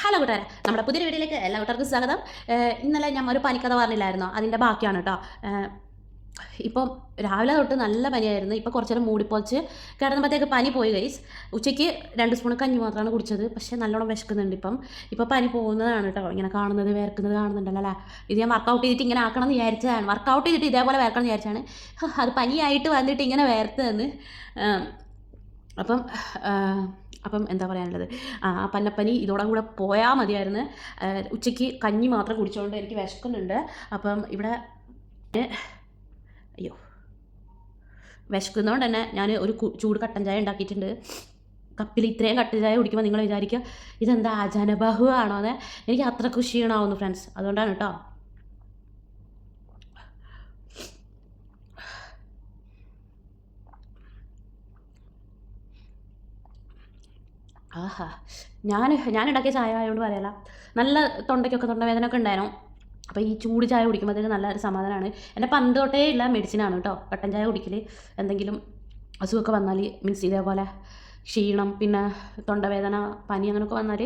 Hello കൂട്ടുകാരെ നമ്മുടെ പുതിയ വീഡിയോയിലേക്ക് എല്ലാ കൂട്ടർക്കും സ്വാഗതം. ഇന്നലെ ഞാൻ ഒരു പനിക്കഥ പറഞ്ഞില്ലായിരുന്നോ? അതിന്റെ ബാക്കിയാണ് കേട്ടോ ഇപ്പം രാവിലെ തൊട്ട് നല്ല പനിയായിരുന്നു. ഇപ്പോൾ കുറച്ച് നേരം മൂടിപ്പോച്ച് കിടന്നപ്പോഴത്തേക്ക് പനി പോയി ഗൈസ് ഉച്ചയ്ക്ക് രണ്ട് സ്പൂൺ കഞ്ഞി മാത്രമാണ് കുടിച്ചത്. പക്ഷേ നല്ലോണം വിശക്കുന്നുണ്ട് ഇപ്പം. ഇപ്പം പനി പോകുന്നതാണ് കേട്ടോ ഇങ്ങനെ കാണുന്നത് വേർക്കുന്നത് കാണുന്നുണ്ടല്ലോ അല്ലേ? ഇത് ഞാൻ വർക്കൗട്ട് ചെയ്തിട്ട് ഇങ്ങനെ ആക്കണം എന്ന് വിചാരിച്ചതാണ്. വർക്കൗട്ട് ചെയ്തിട്ട് ഇതേപോലെ വേർക്കണം എന്ന് വിചാരിച്ചാണ്. അത് പനിയായിട്ട് വന്നിട്ട് ഇങ്ങനെ വേർത്തതെന്ന്. അപ്പം അപ്പം എന്താ പറയാനുള്ളത്? ആ പല്ലപ്പനി ഇതോടെ കൂടെ പോയാൽ മതിയായിരുന്നു ഉച്ചയ്ക്ക് കഞ്ഞി മാത്രം കുടിച്ചുകൊണ്ട് എനിക്ക് വിശക്കുന്നുണ്ട്. അപ്പം ഇവിടെ അയ്യോ. വിശക്കുന്നതുകൊണ്ട് തന്നെ ഞാൻ ഒരു ചൂട് കട്ടൻ ചായ ഉണ്ടാക്കിയിട്ടുണ്ട്. കപ്പിൽ ഇത്രയും കട്ടൻ ചായ കുടിക്കുമ്പോൾ നിങ്ങൾ വിചാരിക്കുക ഇതെന്താ അജനബാഹു ആണോ എന്ന് എനിക്ക് അത്ര ക്ഷീണമാവുന്നു ഫ്രണ്ട്സ്. അതുകൊണ്ടാണ് കേട്ടോ. ആഹാ. ഞാൻ ഞാൻ ഉണ്ടാക്കിയ ചായ ആയതുകൊണ്ട് പറയല. നല്ല തൊണ്ടയ്ക്കൊക്കെ തൊണ്ടവേദന ഒക്കെ ഉണ്ടായിരുന്നു. അപ്പോൾ ഈ ചൂട് ചായ കുടിക്കുമ്പോഴത്തേക്ക് നല്ലൊരു സമാധാനമാണ് എന്റെ പണ്ട് തൊട്ടേ ഉള്ള മെഡിസിനാണ് കേട്ടോ കട്ടൻ ചായ കുടിക്കൽ എന്തെങ്കിലും അസുഖമൊക്കെ വന്നാൽ മീൻസ് ഇതേപോലെ ക്ഷീണം പിന്നെ തൊണ്ടവേദന പനി അങ്ങനെയൊക്കെ വന്നാൽ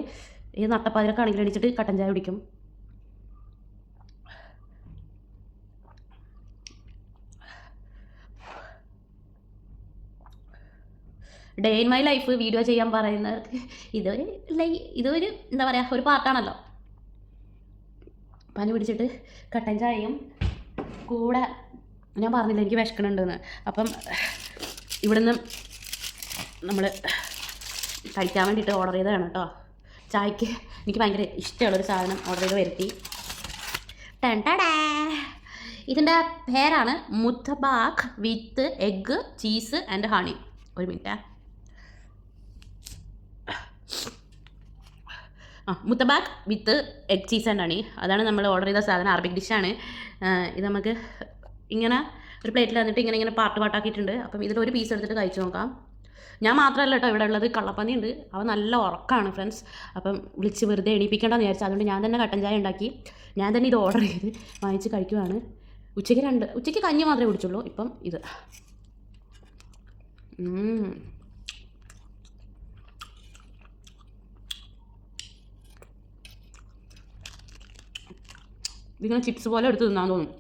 ഈ നട്ടപ്പാതിരൊക്കെ ആണെങ്കിൽ അടിച്ചിട്ട് കട്ടൻ ചായ കുടിക്കും. Day in my life video ചെയ്യാൻ പറയുന്നവർക്ക് ഇതൊരു ലൈ ഇതൊരു എന്താ പറയുക ഒരു പാർട്ടാണല്ലോ പനി പിടിച്ചിട്ട് കട്ടൻ ചായയും കൂടെ ഞാൻ പറഞ്ഞില്ല എനിക്ക് വിശക്കണുണ്ടെന്ന് അപ്പം ഇവിടുന്ന് നമ്മൾ കഴിക്കാൻ വേണ്ടിയിട്ട് ഓർഡർ ചെയ്തതാണ് കേട്ടോ. ചായക്ക് എനിക്ക് ഭയങ്കര ഇഷ്ടമുള്ളൊരു സാധനം ഓർഡർ ചെയ്ത് വരുത്തി. ടൺ ടടാ. ഇതിന്റെ പേരാണ് മുത്തബാഖ് with egg cheese and honey ഒരു മിനിറ്റ് ആ മുത്തബാക്ക് with egg cheese and honey അതാണ് നമ്മൾ ഓർഡർ ചെയ്ത സാധനം അറബിക് ഡിഷാണ് ഇത് നമുക്ക് ഇങ്ങനെ ഒരു പ്ലേറ്റിൽ വന്നിട്ട് ഇങ്ങനെ ഇങ്ങനെ പാട്ട് പാട്ടാക്കിയിട്ടുണ്ട് അപ്പം ഇതിലൊരു പീസ് എടുത്തിട്ട് കഴിച്ചു നോക്കാം. ഞാൻ മാത്രമല്ല കേട്ടോ ഇവിടെ ഉള്ളത്. കള്ളപ്പന്നി ഉണ്ട്. അവൻ നല്ല ഉറക്കമാണ് ഫ്രണ്ട്സ് അപ്പം വിളിച്ച് വെറുതെ എണീപ്പിക്കേണ്ടെന്ന് വിചാരിച്ചു അതുകൊണ്ട് ഞാൻ തന്നെ കട്ടൻ ചായ ഉണ്ടാക്കി. ഞാൻ തന്നെ ഇത് ഓർഡർ ചെയ്ത് വാങ്ങിച്ച് കഴിക്കുവാണ്. ഉച്ചയ്ക്ക് രണ്ട് ഉച്ചയ്ക്ക് കഞ്ഞി മാത്രമേ കുടിച്ചുള്ളൂ. ഇപ്പം ഇത്. ഇതിങ്ങനെ ചിപ്സ് പോലെ എടുത്ത് തിന്നാൻ തോന്നും.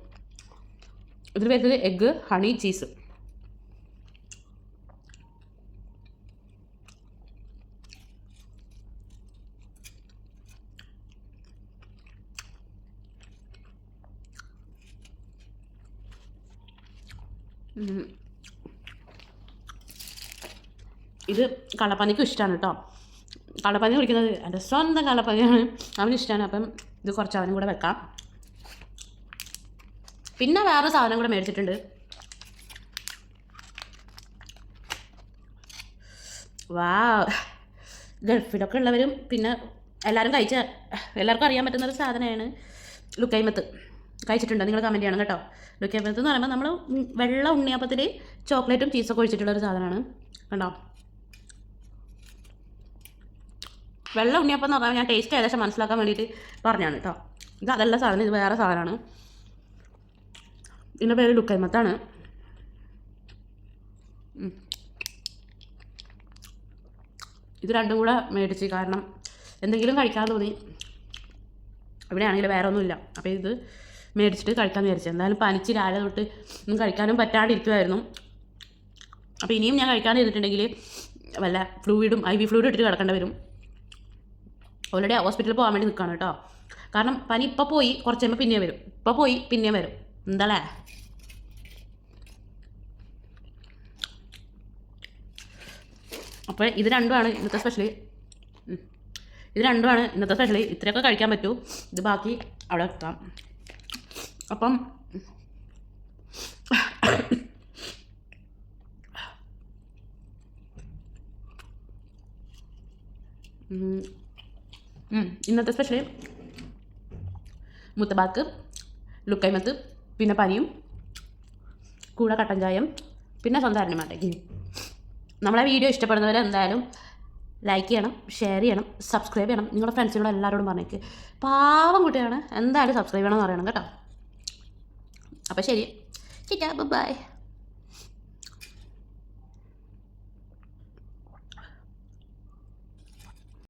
ഇതിൽ വരുന്നത് എഗ്ഗ് ഹണി ചീസ്. ഇത് കള്ളപ്പന്നിക്കും ഇഷ്ടമാണ് കേട്ടോ കള്ളപ്പന്നി കുടിക്കുന്നത് എന്റെ സ്വന്തം കള്ളപ്പന്നിയാണ്. അവന് ഇഷ്ടമാണ് അപ്പം ഇത് കുറച്ച് അവനും കൂടെ വെക്കാം. പിന്നെ വേറെ സാധനം കൂടെ മേടിച്ചിട്ടുണ്ട്. വാ ഗൾഫിലൊക്കെ ഉള്ളവരും പിന്നെ എല്ലാവരും കഴിച്ച എല്ലാവർക്കും അറിയാൻ പറ്റുന്ന ഒരു സാധനമാണ് ലുക്കൈമത്ത്. കഴിച്ചിട്ടുണ്ടോ? നിങ്ങൾ കമന്റ് ചെയ്യണം കേട്ടോ. ലുക്കൈമത്ത് എന്ന് പറയുമ്പോൾ നമ്മൾ വെള്ള ഉണ്ണിയപ്പത്തിൽ ചോക്ലേറ്റും ചീസൊക്കെ ഒഴിച്ചിട്ടുള്ള ഒരു സാധനമാണ്. കണ്ടോ? വെള്ള ഉണ്ണിയപ്പം എന്ന് പറഞ്ഞാൽ ഞാൻ ടേസ്റ്റ് ഏകദേശം മനസ്സിലാക്കാൻ വേണ്ടിയിട്ട് പറഞ്ഞാണ് കേട്ടോ. ഇത് അതല്ല സാധനം ഇത് വേറെ സാധനമാണ്. ഇതിന്റെ പേര് ലുക്കൈമത്താണ്. ഇത് രണ്ടും കൂടെ മേടിച്ച് കാരണം എന്തെങ്കിലും കഴിക്കാൻ തോന്നി. ഇവിടെ ആണെങ്കിൽ വേറെ ഒന്നുമില്ല അപ്പോൾ ഇത് മേടിച്ചിട്ട് കഴിക്കാൻ വിചാരിച്ചു. എന്തായാലും പനിച്ച് രാവിലെ തൊട്ട് ഒന്നും കഴിക്കാനും പറ്റാണ്ടിരിക്കുമായിരുന്നു അപ്പോൾ ഇനിയും ഞാൻ കഴിക്കാണ്ടിരുന്നിട്ടുണ്ടെങ്കിൽ വല്ല ഫ്ലൂയിഡും ഐ വി ഫ്ലൂയിഡ് ഇട്ടിട്ട് കിടക്കേണ്ടി വരും. ഓൾറെഡി ഹോസ്പിറ്റലിൽ പോകാൻ വേണ്ടി നിൽക്കുകയാണ് കേട്ടോ. കാരണം പനി ഇപ്പോൾ പോയി കുറച്ച് കഴിയുമ്പോൾ പിന്നെ വരും. ഇപ്പോൾ പോയി പിന്നെ വരും. എന്താളേ അപ്പോൾ ഇത് രണ്ടുമാണ് ഇന്നത്തെ സ്പെഷ്യൽ ഇത് രണ്ടുമാണ് ഇന്നത്തെ സ്പെഷ്യൽ ഇത്രയൊക്കെ കഴിക്കാൻ പറ്റൂ. ഇത് ബാക്കി അവിടെ വെക്കാം. അപ്പം. ഇന്നത്തെ സ്പെഷ്യൽ മുത്തബാക്ക് ലുക്കൈമത്ത് പിന്നെ പനിയും കൂടെ കട്ടൻ ചായം പിന്നെ സ്വന്തം അരണിമാട്ടേക്ക് നമ്മളെ വീഡിയോ ഇഷ്ടപ്പെടുന്നവർ എന്തായാലും ലൈക്ക് ചെയ്യണം ഷെയർ ചെയ്യണം സബ്സ്ക്രൈബ് ചെയ്യണം. നിങ്ങളുടെ ഫ്രണ്ട്സിനോട് എല്ലാവരോടും പറഞ്ഞേക്ക്. പാവം കുട്ടിയാണ് എന്തായാലും സബ്സ്ക്രൈബ് ചെയ്യണം എന്ന് പറയണം കേട്ടോ. അപ്പോൾ ശരി. ചിറ്റാ ബൈ